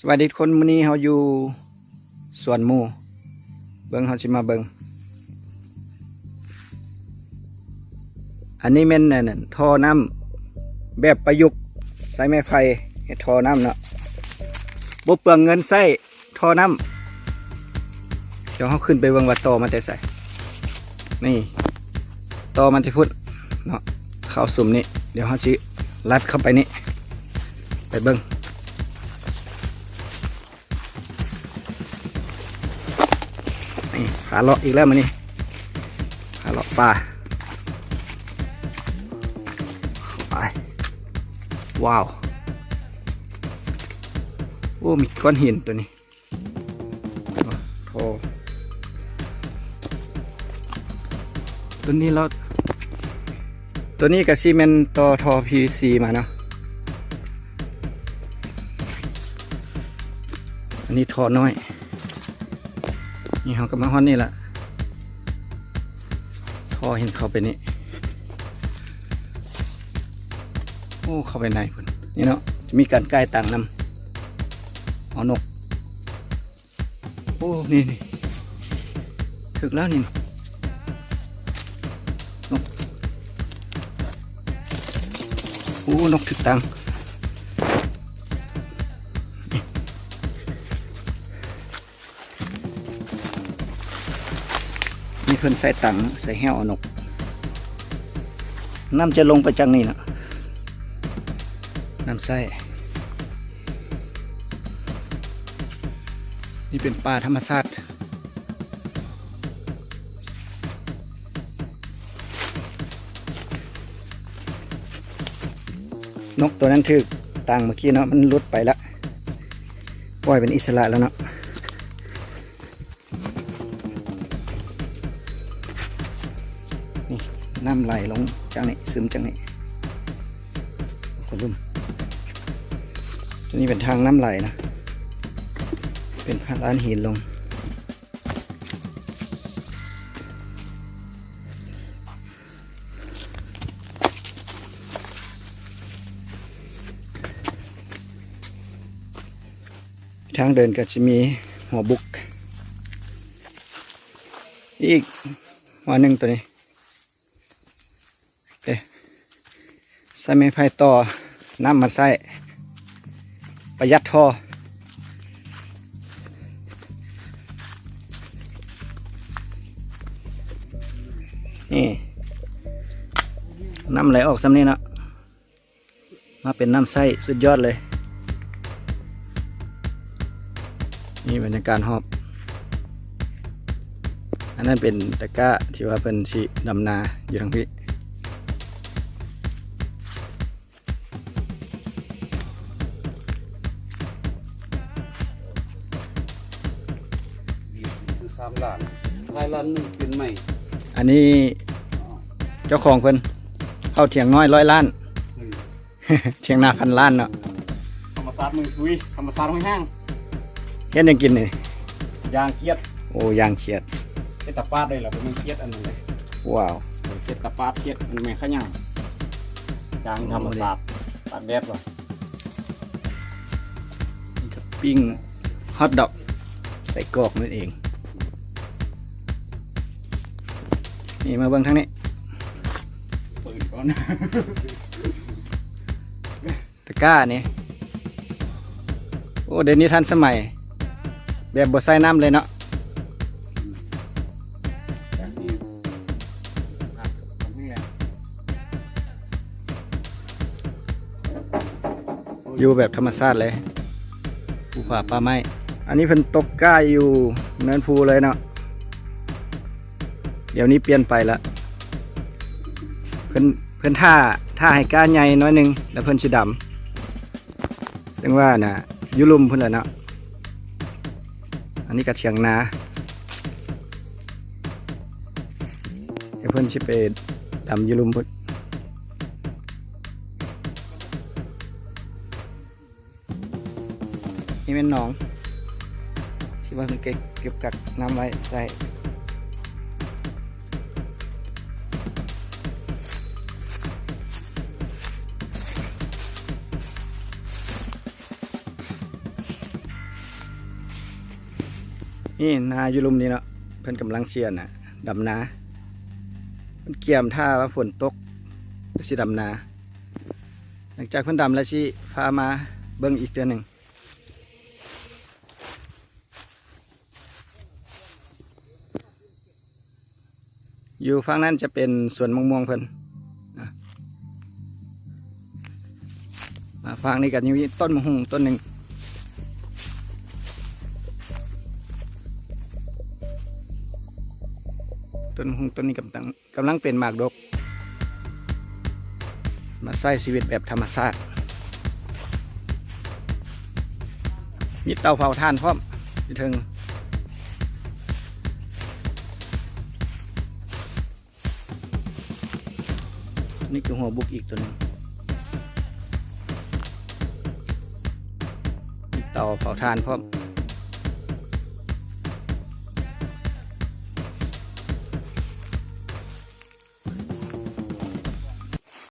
สวัสดีคนมื้อนี้เฮาอยู่สวนหมู่เบิ่งเฮาสิมาเบิ่งอันนี้แม่นนั่นท่อน้ำแบบประยุกต์ใส่ไม้ไผ่เฮ็ดท่อน้ำเนาะบ่เปลืองเงินใส่ท่อน้ำเดี๋ยวเฮาขึ้นไปเบิ่งว่าต่อมันจะใส่นี่ต่อมันที่พุทธเนาะเข้าสุ่มนี่เดี๋ยวเฮาสิลัดเข้าไปนี่ไปเบิ่ง ขาเลาะอีกแล้วมันนี่ขาเลาะปลาไปว้าว โอ้มีก้อนหินตัวนี้โอ้โถตัวนี้เราตัวนี้กับซีเมนต์ต่อทอ PVC มาเนาะอันนี้ทอน้อย นี่เขาก็มาฮอนนี่แหละท่อเห็นเขาไปนี่ โอ้ เข้าไปในพุ่นนี่เนาะจะมีการใกล้ต่างนำเอานก โอ้ นี่นี่ถึกแล้วนี่นก โอ้ นกถึกตัง มีเพิ่นใส่ตังใส่แห้วอานกน้ำจะลงไปจังนี่นะน้ำใส่นี่เป็นป่าธรรมชาตินกตัวนั้นถือตังเมื่อกี้เนาะมันลุดไปแล้วปล่อยเป็นอิสระแล้วเนาะ นี่น้ำไหลลงจากนี้ซึมจากนี้คนลุ่มตัวนี้เป็นทางน้ำไหลนะ เป็นพลานหินลง ทางเดินก็จะมีหัวบุก อีกหัวหนึ่งตัวนี้ ใส่ไม้ไผ่ต่อน้ำมาใส่ประหยัดท่อนี่น้ำไหลออกซ้ำนี่เนาะมาเป็นน้ำใส้สุดยอดเลย นี่บรรยากาศหอบ อันนั้นเป็นตะกร้าที่ว่าเป็นสีดำนาอยู่ทางพี่ สามล้านรายล้านหนึ่งเป็นใหม่อันนี้เจ้าของเพิ่นเข้าเถียงน้อยร้อยล้าน เถียงนาพันล้านเนาะธรรมศาสตร์เมืองซุยธรรมศาสตร์เมืองห้างเฮ็ดหยังกินนี่ยางเครียดโอ้ยางเขียดเฮ็ดตะปาดเลยเหรอเป็นเมืองเครียดอันนั้นเลยว้าวเครียดตะปาดเครียดมันแม่ขยังยางธรรมศาสตร์ตากแดดวะนี่ก็ปิ้งฮอทดอกใส่กรอกนั่นเอง นี่มาเบิ่งทางนี้ปืนก่อนตะกร้านี่โอ้เดี๋ยวนี้ทันสมัย แบบบ่ใส่น้ำเลยเนาะอย่างนี้ครับทำนี่แหละอยู่แบบธรรมชาติเลย ภูผาป่าไม้ อันนี้เพิ่นตกกล้าอยู่เนินภูเลยเนาะ เดี๋ยวนี้เปลี่ยนไปละเพิ่นเพิ่นท่าท่าให้ก้าใหญ่น้อยหนึง แล้วเพิ่นสิดำซึ่งว่าน่ะยุลุมเพิ่นละเนาะอันนี้ก็เถียงนาเดี๋ยวเพิ่นสิไปดำยุลุมเพิ่นนี่เป็นหนองที่ว่ามันเก็บเก็บกักน้ำไว้ใส่ นี่นาอยู่ลุมนี้เนาะเพิ่นกำลังเสียนน่ะดำนาเพิ่นเกี่ยมท่าว่าฝนตกสิดำนา หลังจากเพิ่นดำแล้วสิพามาเบิ่งอีกเดือนหนึ่งอยู่ฝั่งนั้นจะเป็นสวนมะม่วงเพิ่นอะอ่าฝั่งนี้ก็ยังมีต้นมะฮุงต้นหนึ่ง ต้นมะฮุงต้นนี้กำลังกำลังเป็นหมากดก มาใช้ชีวิตแบบธรรมชาติมีเตาเผาถ่านพร้อมถึงนี่คือหัวบุกอีกตัวหนึงเตาเผาถ่านพร้อม